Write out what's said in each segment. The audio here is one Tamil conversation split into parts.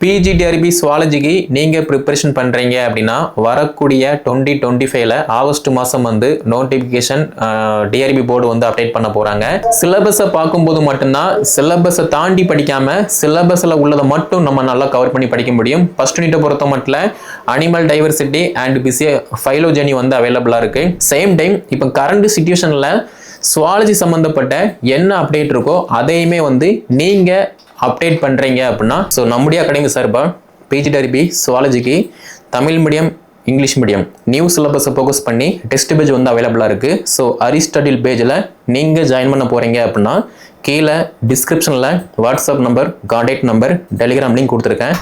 பிஜிடிஆர்பி சுவாலஜிக்கு நீங்கள் ப்ரிப்பரேஷன் பண்ணுறீங்க அப்படின்னா வரக்கூடிய டுவெண்ட்டி டுவெண்ட்டி ஃபைவ்ல ஆகஸ்ட் மாதம் வந்து நோட்டிஃபிகேஷன் டிஆர்பி போர்டு வந்து அப்டேட் பண்ண போகிறாங்க சிலபஸை பார்க்கும்போது மட்டும்தான் சிலபஸை தாண்டி படிக்காமல் சிலபஸில் உள்ளதை மட்டும் நம்ம நல்லா கவர் பண்ணி படிக்க முடியும். ஃபர்ஸ்ட் யூனிட்டை பொறுத்த மட்டும் animal diversity and PC phylogeny வந்து அவைலபிளாக இருக்குது சேம் டைம் இப்போ கரண்ட் சுச்சுவேஷனில் சுவாலஜி சம்மந்தப்பட்ட என்ன அப்டேட் இருக்கோ அதையுமே வந்து நீங்கள் அப்டேட் பண்ணுறீங்க அப்படின்னா ஸோ நம்முடைய அகாடமி சார்பாக PG TRB சுவாலஜிக்கு Tamil medium English medium new சிலபஸை ஃபோக்கஸ் பண்ணி டெஸ்ட் பேஜ் வந்து அவைலபிளாக இருக்குது ஸோ அரிஸ்டடில் பேஜில் நீங்கள் ஜாயின் பண்ண போகிறீங்க அப்படின்னா கீழே டிஸ்கிரிப்ஷனில் WhatsApp number contact number Telegram link கொடுத்துருக்கேன்.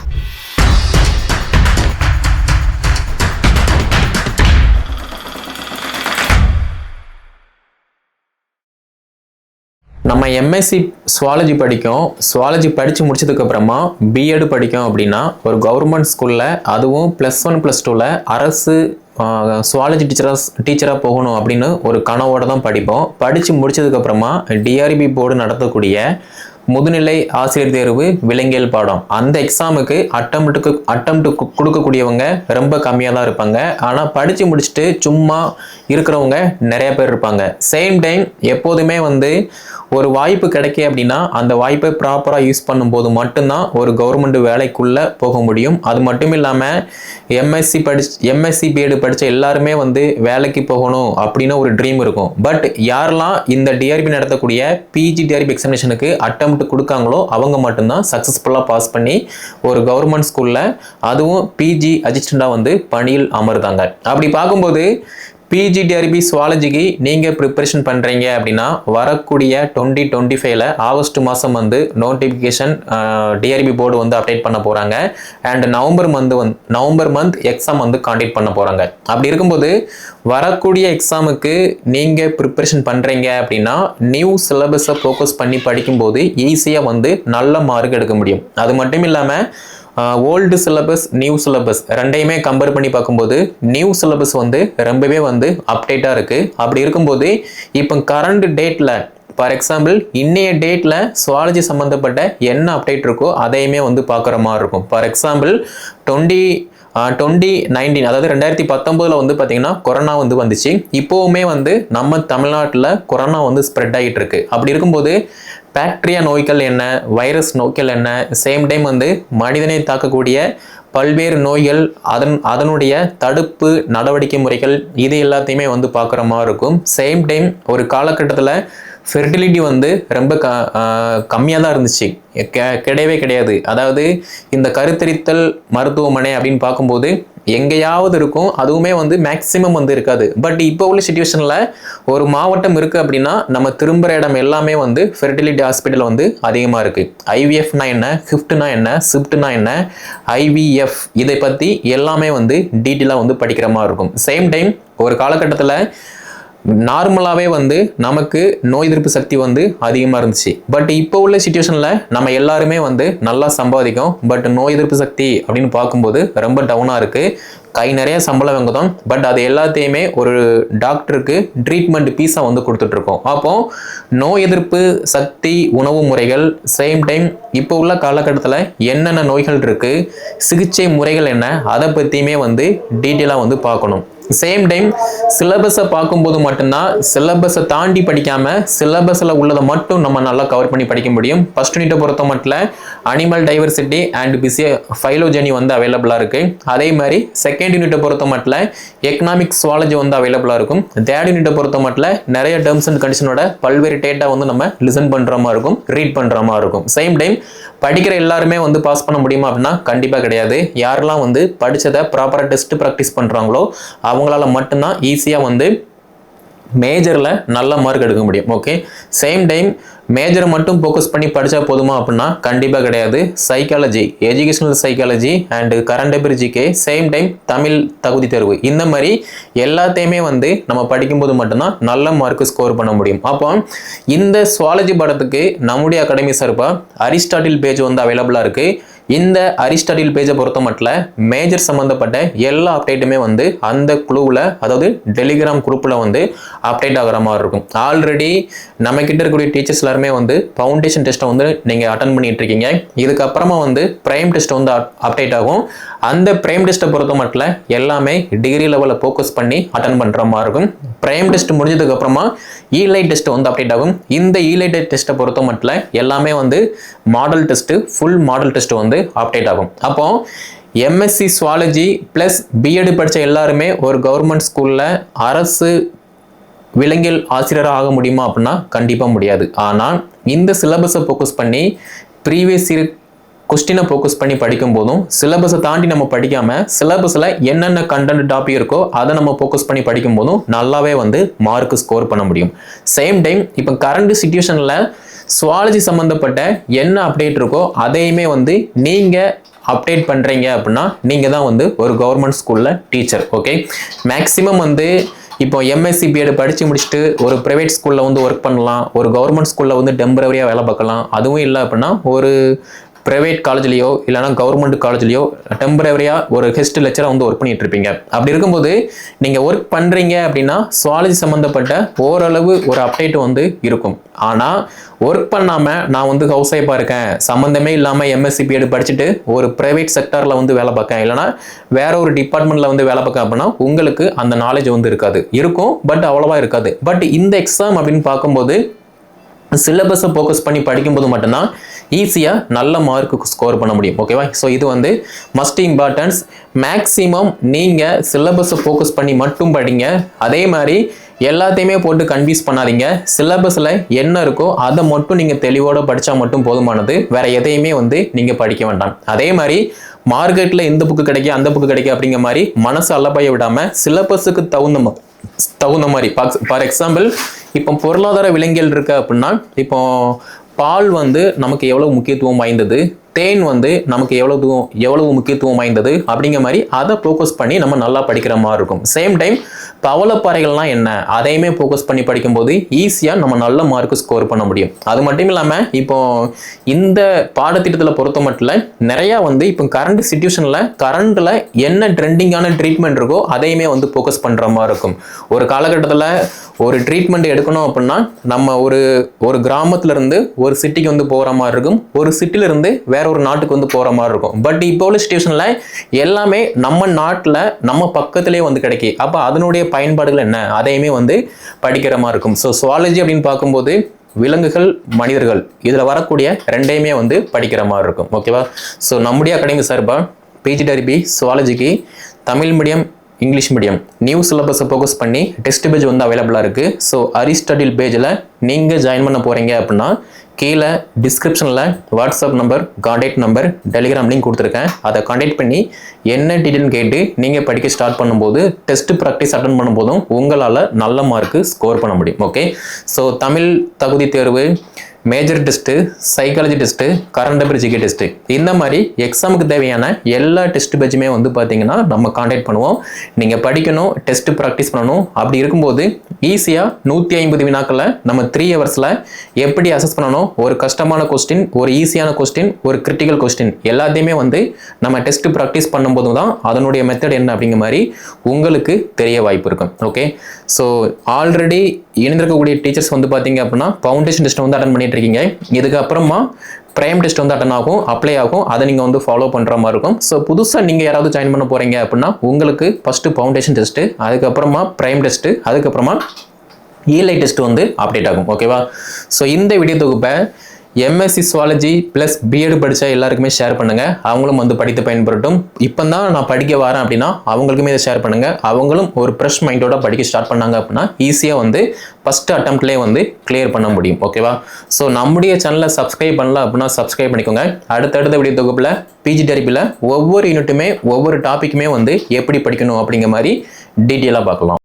நம்ம எம்எஸ்சி சுவாலஜி படிக்கும். சுவாலஜி படித்து முடிச்சதுக்கப்புறமா பிஎட் படிக்கும் அப்படின்னா ஒரு கவர்மெண்ட் ஸ்கூலில் அதுவும் ப்ளஸ் ஒன் ப்ளஸ் டூவில் அரசு சுவாலஜி டீச்சராக டீச்சராக போகணும் அப்படின்னு ஒரு கனவோடு தான் படிப்போம். படித்து முடிச்சதுக்கப்புறமா டிஆர்பி போர்டு நடத்தக்கூடிய முதுநிலை ஆசிரியர் தேர்வு விலங்கியல் பாடம். அந்த எக்ஸாமுக்கு அட்டம்ப்ட்டுக்கு அட்டம்ப்ட் கொடுக்கக்கூடியவங்க ரொம்ப கம்மியாக தான் இருப்பாங்க. ஆனால் படித்து முடிச்சுட்டு சும்மா இருக்கிறவங்க நிறைய பேர் இருப்பாங்க. சேம் டைம் எப்போதுமே வந்து ஒரு வாய்ப்பு கிடைக்க அப்படின்னா அந்த வாய்ப்பை ப்ராப்பராக யூஸ் பண்ணும்போது மட்டும்தான் ஒரு கவர்மெண்ட் வேலைக்குள்ளே போக முடியும். அது மட்டும் இல்லாமல் எம்எஸ்சி படிச்சு எம்எஸ்சி பிஎட் படித்த எல்லாருமே வந்து வேலைக்கு போகணும் அப்படின்னு ஒரு ட்ரீம் இருக்கும். பட் யாரெல்லாம் இந்த டிஆர்பி நடத்தக்கூடிய பிஜி டிஆர்பி எக்ஸாமினேஷனுக்கு அட்டம் கொடுக்காங்களோ அவங்க மட்டும்தான் சக்ஸஸ்ஃபுல்லாக பாஸ் பண்ணி ஒரு கவர்மெண்ட் ஸ்கூலில் அதுவும் பிஜி அசிஸ்டண்ட்டாக வந்து பணியில் அமர்ந்தாங்க. அப்படி பார்க்கும்போது பிஜிடிஆர்பி சுவாலஜிக்கு நீங்கள் ப்ரிப்பரேஷன் பண்ணுறீங்க அப்படின்னா வரக்கூடிய டுவெண்ட்டி டுவெண்ட்டி ஃபைவ்ல ஆகஸ்ட் மாதம் வந்து நோட்டிஃபிகேஷன் டிஆர்பி போர்டு வந்து அப்டேட் பண்ண போகிறாங்க அண்ட் நவம்பர் மந்த் வந்து நவம்பர் மந்த் எக்ஸாம் வந்து காண்டக்ட் பண்ண போகிறாங்க அப்படி இருக்கும்போது வரக்கூடிய எக்ஸாமுக்கு நீங்கள் ப்ரிப்பரேஷன் பண்ணுறீங்க அப்படின்னா நியூ சிலபஸை ஃபோக்கஸ் பண்ணி படிக்கும்போது ஈஸியாக வந்து நல்ல மார்க் எடுக்க முடியும். அது மட்டும் இல்லாமல் ஓல்டு சிலபஸ் நியூ சிலபஸ் ரெண்டையுமே கம்பேர் பண்ணி பார்க்கும்போது நியூ சிலபஸ் வந்து ரொம்பவே வந்து அப்டேட்டாக இருக்குது அப்படி இருக்கும்போது இப்போ கரண்ட் டேட்டில் ஃபார் எக்ஸாம்பிள் இன்னைய டேட்டில் சுவாலஜி சம்மந்தப்பட்ட என்ன அப்டேட் இருக்கோ அதையுமே வந்து பார்க்குற மாதிரி இருக்கும். For example twenty twenty nineteen அதாவது ரெண்டாயிரத்தி பத்தொம்போதில் வந்து பார்த்திங்கன்னா கொரோனா வந்து வந்துச்சு. இப்போவுமே வந்து நம்ம தமிழ்நாட்டில் கொரோனா வந்து ஸ்ப்ரெட் ஆகிட்டு இருக்கு அப்படி இருக்கும்போது பாக்டீரியா நோய்கள் என்ன வைரஸ் நோய்கள் என்ன சேம் டைம் வந்து மனிதனை தாக்கக்கூடிய பல்வேறு நோய்கள் அதன் அதனுடைய தடுப்பு நடவடிக்கை முறைகள் இது எல்லாத்தையுமே வந்து பார்க்குற மாதிரி இருக்கும். சேம் டைம் ஒரு காலகட்டத்தில் ஃபெர்டிலிட்டி வந்து ரொம்ப க கம்மியாக தான் இருந்துச்சு. கெ- கிடையவே கிடையாது. அதாவது இந்த கருத்தரித்தல் மருத்துவமனை அப்படின்னு பார்க்கும்போது எங்கேயாவது இருக்கும் அதுவுமே வந்து மேக்சிமம் வந்து இருக்காது. பட் இப்போ உள்ள சுச்சுவேஷனில் ஒரு மாவட்டம் இருக்குது அப்படின்னா நம்ம திரும்புகிற இடம் எல்லாமே வந்து ஃபெர்டிலிட்டி ஹாஸ்பிட்டல் வந்து அதிகமாக இருக்குது ஐவிஎஃப்னா என்ன ஃபிஃப்ட்னா என்ன ஸ்விஃப்ட்னா என்ன ஐவிஎஃப் இதை பற்றி எல்லாமே வந்து டீட்டெயிலாக வந்து படிக்கிற மாதிரி இருக்கும். சேம் டைம் ஒரு காலகட்டத்தில் நார்மலாகவே வந்து நமக்கு நோய் எதிர்ப்பு சக்தி வந்து அதிகமாக இருந்துச்சு. பட் இப்போ உள்ள சுச்சுவேஷனில் நம்ம எல்லாருமே வந்து நல்லா சம்பாதிக்கும் பட் நோய் எதிர்ப்பு சக்தி அப்படின்னு பார்க்கும்போது ரொம்ப டவுனாக இருக்குது கை நிறைய சம்பளம் வாங்குதோம் பட் அது எல்லாத்தையுமே ஒரு டாக்டருக்கு ட்ரீட்மெண்ட் பீஸாக வந்து கொடுத்துட்ருக்கோம். அப்போ நோய் எதிர்ப்பு சக்தி உணவு முறைகள் சேம் டைம் இப்போ உள்ள காலகட்டத்தில் என்னென்ன நோய்கள் இருக்குது சிகிச்சை முறைகள் என்ன அதை பற்றியுமே வந்து டீட்டெயிலாக வந்து பார்க்கணும். சேம் டைம் சிலபஸை பார்க்கும்போது மட்டும்தான் சிலபஸை தாண்டி படிக்காமல் சிலபஸில் உள்ளதை மட்டும் நம்ம நல்லா கவர் பண்ணி படிக்க முடியும். ஃபர்ஸ்ட் யூனிட்டை பொறுத்த மட்டும் animal diversity and PC phylogeny வந்து அவைலபிளாக இருக்குது அதே மாதிரி செகண்ட் யூனிட்டை பொறுத்த மட்டும் எக்கனாமிக் சுவாலஜி வந்து அவைலபிளாக இருக்கும். தேர்ட் யூனிட்டை பொறுத்த மட்டும் நிறைய டேர்ம்ஸ் அண்ட் கண்டிஷனோட பல்வேறு டேட்டா வந்து நம்ம லிசன் பண்ணுற மாதிரி இருக்கும் ரீட் பண்ணுற மாதிரி இருக்கும். சேம் டைம் படிக்கிற எல்லாருமே வந்து பாஸ் பண்ண முடியுமா அப்படின்னா கண்டிப்பாக கிடையாது. யாரெல்லாம் வந்து படித்ததை ப்ராப்பராக டெஸ்ட் ப்ராக்டிஸ் பண்ணுறாங்களோ அவங்களால மட்டும்தான் ஈஸியாக வந்து மேஜரில் நல்ல மார்க் எடுக்க முடியும். ஓகே சேம் டைம் மேஜரை மட்டும் ஃபோக்கஸ் பண்ணி படித்தா போதுமா அப்படின்னா கண்டிப்பாக கிடையாது. Psychology educational psychology and current affair GK same time Tamil தகுதி தேர்வு. இந்த மாதிரி எல்லாத்தையுமே வந்து நம்ம படிக்கும்போது மட்டும்தான் நல்ல மார்க் ஸ்கோர் பண்ண முடியும். அப்போ இந்த சுவாலஜி படத்துக்கு நம்முடைய அகாடமி சார்பாக அரிஸ்டாட்டில் பேஜ் வந்து அவைலபிளாக இருக்குது இந்த அரிஸ்டாட்டில் பேஜை பொறுத்த மட்டும் மேஜர் சம்மந்தப்பட்ட எல்லா அப்டேட்டுமே வந்து அந்த குழுவில் அதாவது டெலிகிராம் குரூப்பில் வந்து அப்டேட் ஆகிற மாதிரி இருக்கும். ஆல்ரெடி நம்ம கிட்ட இருக்கக்கூடிய டீச்சர்ஸ் எல்லாருமே வந்து ஃபவுண்டேஷன் டெஸ்ட்டை வந்து நீங்கள் அட்டன் பண்ணிட்டு இருக்கீங்க. இதுக்கப்புறமா வந்து பிரைம் டெஸ்ட் வந்து அப்டேட் ஆகும். அந்த பிரைம் டெஸ்ட்டை பொறுத்த மட்டும் எல்லாமே டிகிரி லெவலில் ஃபோக்கஸ் பண்ணி அட்டன் பண்ணுற மாதிரி இருக்கும். பிரைம் டெஸ்ட் முடிஞ்சதுக்கு அப்புறமா இலைட் டெஸ்ட் வந்து அப்டேட் ஆகும். இந்த இலைட் டெஸ்ட்டை பொறுத்த மட்டும் எல்லாமே வந்து model test full model test வந்து அப்டேட் ஆகும். அப்போ எம்எஸ்சி சுவாலஜி ப்ளஸ் பிஎட் படித்த எல்லாருமே ஒரு கவர்மெண்ட் ஸ்கூலில் அரசு விலங்கியல் ஆசிரியராக ஆக முடியுமா அப்படின்னா கண்டிப்பாக முடியாது. ஆனால் இந்த சிலபஸை ஃபோக்கஸ் பண்ணி ப்ரீவியஸ் இயர் கொஸ்டினை ஃபோக்கஸ் பண்ணி படிக்கும் போதும் சிலபஸை தாண்டி நம்ம படிக்காமல் சிலபஸில் என்னென்ன கண்டென்ட் டாபிக் இருக்கோ அதை நம்ம ஃபோக்கஸ் பண்ணி படிக்கும் போதும் நல்லாவே வந்து மார்க் ஸ்கோர் பண்ண முடியும். சேம் டைம் இப்போ கரண்ட் சுச்சுவேஷனில் சுவாலஜி சம்மந்தப்பட்ட என்ன அப்டேட் இருக்கோ அதையுமே வந்து நீங்கள் அப்டேட் பண்ணுறீங்க அப்படின்னா நீங்கள் தான் வந்து ஒரு கவர்மெண்ட் ஸ்கூலில் டீச்சர் ஓகே மேக்ஸிமம் வந்து இப்போ எம்எஸ்சி பிஎட் படித்து முடிச்சுட்டு ஒரு ப்ரைவேட் ஸ்கூலில் வந்து ஒர்க் பண்ணலாம் ஒரு கவர்மெண்ட் ஸ்கூலில் வந்து டெம்பரவரியாக வேலை பார்க்கலாம் அதுவும் இல்லை அப்படின்னா ஒரு ப்ரைவேட் காலேஜ்லேயோ இல்லைனா கவர்மெண்ட் காலேஜ்லேயோ டெம்பரவரியாக ஒரு ஹெஸ்ட் லெக்சராக வந்து ஒர்க் பண்ணிட்டு இருப்பீங்க. அப்படி இருக்கும்போது நீங்கள் ஒர்க் பண்ணுறீங்க அப்படின்னா சுவாலஜி சம்மந்தப்பட்ட ஓரளவு ஒரு அப்டேட் வந்து இருக்கும். ஆனால் ஒர்க் பண்ணாமல் நான் வந்து ஹவுஸ் ஒய்ஃபாக இருக்கேன். சம்மந்தமே இல்லாமல் எம்எஸ்சி பிஎட் படிச்சுட்டு ஒரு ப்ரைவேட் செக்டரில் வந்து வேலை பார்க்கேன் இல்லைனா வேற ஒரு டிபார்ட்மெண்ட்டில் வந்து வேலை பார்க்கேன் அப்படின்னா உங்களுக்கு அந்த நாலேஜ் வந்து இருக்காது. இருக்கும் பட் அவ்வளோவா இருக்காது. பட் இந்த எக்ஸாம் அப்படின்னு பார்க்கும்போது சிலபஸை ஃபோக்கஸ் பண்ணி படிக்கும்போது மட்டும்தான் ஈஸியாக நல்ல மார்க்கு ஸ்கோர் பண்ண முடியும். ஓகேவா ஸோ இது வந்து மஸ்ட் இம்பார்ட்டன்ஸ் மேக்ஸிமம் நீங்கள் சிலபஸை ஃபோக்கஸ் பண்ணி மட்டும் படிங்க. அதே மாதிரி எல்லாத்தையுமே போட்டு கன்ஃபியூஸ் பண்ணாதீங்க. சிலபஸில் என்ன இருக்கோ அதை மட்டும் நீங்கள் தெளிவோடு படித்தா மட்டும் போதுமானது. வேறு எதையுமே வந்து நீங்கள் படிக்க வேண்டாம். அதே மாதிரி மார்க்கெட்டில் இந்த புக்கு கிடைக்கும் அந்த புக்கு கிடைக்கும் அப்படிங்கிற மாதிரி மனசு அல்லப்பைய விடாமல் சிலபஸுக்கு தகுந்த தகுந்த மாதிரி. ஃபார் எக்ஸாம்பிள் இப்போ பொருளாதார விலங்கியல் இருக்கு அப்படின்னா இப்போ பால் வந்து நமக்கு எவ்வளவு முக்கியத்துவம் வாய்ந்தது? தேன் வந்து நமக்கு எவ்வளவு தூரம் எவ்வளவு முக்கியத்துவம் வாய்ந்தது அப்படிங்கிற மாதிரி அதை ஃபோக்கஸ் பண்ணி நம்ம நல்லா படிக்கிற மாதிரி இருக்கும். சேம் டைம் பவளப்பாறைகள்லாம் என்ன? அதையுமே ஃபோக்கஸ் பண்ணி படிக்கும்போது ஈஸியாக நம்ம நல்ல மார்க் ஸ்கோர் பண்ண முடியும். அது மட்டும் இல்லாமல் இப்போ இந்த பாடத்திட்டத்தில் பொறுத்த மட்டும் நிறையா வந்து இப்போ கரண்ட் சுச்சுவேஷனில் கரண்டில் என்ன ட்ரெண்டிங்கான ட்ரீட்மெண்ட் இருக்கோ அதையுமே வந்து ஃபோக்கஸ் பண்ணுற மாதிரி இருக்கும். ஒரு காலகட்டத்தில் ஒரு ட்ரீட்மெண்ட் எடுக்கணும் அப்படின்னா நம்ம ஒரு ஒரு கிராமத்துலேருந்து ஒரு சிட்டிக்கு வந்து போகிற மாதிரி இருக்கும். ஒரு சிட்டிலேருந்து வேறு வேற ஒரு நாட்டுக்கு வந்து போகிற மாதிரி இருக்கும். பட் இப்போ உள்ள சுச்சுவேஷனில் எல்லாமே நம்ம நாட்டில் நம்ம பக்கத்திலே வந்து கிடைக்கி. அப்போ அதனுடைய பயன்பாடுகள் என்ன? அதையுமே வந்து படிக்கிற மாதிரி இருக்கும். ஸோ சுவாலஜி அப்படின்னு பார்க்கும்போது விலங்குகள் மனிதர்கள் இதில் வரக்கூடிய ரெண்டையுமே வந்து படிக்கிற மாதிரி இருக்கும். ஓகேவா ஸோ நம்முடைய அகாடமி சார்பாக PG TRB சுவாலஜிக்கு Tamil medium English medium new சிலபஸை ஃபோக்கஸ் பண்ணி டெஸ்ட் பேஜ் வந்து அவைலபிளாக இருக்குது ஸோ அரிஸ்டடில் பேஜில் நீங்கள் ஜாயின் பண்ண போகிறீங்க அப்படின்னா கீழே டிஸ்கிரிப்ஷனில் WhatsApp number contact number Telegram link கொடுத்துருக்கேன். அதை காண்டாக்ட் பண்ணி என்ன டீட்டெயில் கேட்டு நீங்கள் படிக்க ஸ்டார்ட் பண்ணும்போது டெஸ்ட் ப்ராக்டிஸ் அட்டன் பண்ணும்போதும் உங்களால் நல்ல மார்க்கு ஸ்கோர் பண்ண முடியும். ஓகே ஸோ தமிழ் தகுதி தேர்வு major test psychology test current affair GK test. இந்த மாதிரி எக்ஸாமுக்கு தேவையான எல்லா டெஸ்ட் பேஜுமே வந்து பார்த்தீங்கன்னா நம்ம காண்டாக்ட் பண்ணுவோம். நீங்கள் படிக்கணும் டெஸ்ட் ப்ராக்டிஸ் பண்ணணும். அப்படி இருக்கும்போது ஈஸியாக நூற்றி ஐம்பது வினாக்களை நம்ம த்ரீ ஹவர்ஸில் எப்படி அசஸ் பண்ணணும்? ஒரு கஷ்டமான கொஸ்டின் ஒரு ஈஸியான கொஸ்டின் ஒரு கிரிட்டிக்கல் கொஸ்டின் எல்லாத்தையுமே வந்து நம்ம டெஸ்ட் ப்ராக்டிஸ் பண்ணும்போது தான் அதனுடைய மெத்தட் என்ன அப்படிங்கிற மாதிரி உங்களுக்கு தெரிய வாய்ப்பு இருக்கும். ஓகே ஸோ ஆல்ரெடி இணைந்திருக்கக்கூடிய டீச்சர்ஸ் வந்து பார்த்தீங்க அப்படின்னா ஃபவுண்டேஷன் டெஸ்ட் வந்து அட்டன் பண்ணிட்டு இருக்கீங்க இதுக்கப்புறமா ப்ரைம் டெஸ்ட் வந்து அட்டன் ஆகும் அப்ளை ஆகும். அதை நீங்கள் வந்து ஃபாலோ பண்ணுற மாதிரி இருக்கும். ஸோ புதுசாக நீங்கள் யாராவது ஜாயின் பண்ண போகிறீங்க அப்படின்னா உங்களுக்கு ஃபஸ்ட்டு ஃபவுண்டேஷன் டெஸ்ட்டு அதுக்கப்புறமா ப்ரைம் டெஸ்ட்டு அதுக்கப்புறமா இஎல்ஐ டெஸ்ட் வந்து அப்டேட் ஆகும். ஓகேவா ஸோ இந்த வீடியோ தொகுப்பை எம்எஸ்சி சுவாலஜி ப்ளஸ் பிஎட் படித்த எல்லாருக்குமே ஷேர் பண்ணுங்கள் அவங்களும் வந்து படித்து பயன்படுத்தும் இப்போ தான் நான் படிக்க வரேன் அப்படின்னா அவங்களுக்குமே இதை ஷேர் பண்ணுங்கள் அவங்களும் ஒரு ஃப்ரெஷ் மைண்டோட படிக்க ஸ்டார்ட் பண்ணாங்க அப்படின்னா ஈஸியாக வந்து ஃபஸ்ட்டு அட்டம்ப்ட்லேயே வந்து கிளியர் பண்ண முடியும். ஓகேவா ஸோ நம்முடைய சேனலை சப்ஸ்கிரைப் பண்ணல அப்படின்னா சப்ஸ்கிரைப் பண்ணிக்கோங்க. அடுத்தடுத்த வீடியோ தொகுப்பில் பிஜி டெரிப்பில் ஒவ்வொரு யூனிட்டுமே ஒவ்வொரு டாப்பிக்குமே வந்து எப்படி படிக்கணும் அப்படிங்கிற மாதிரி டீட்டெயிலாக பார்க்கலாம்.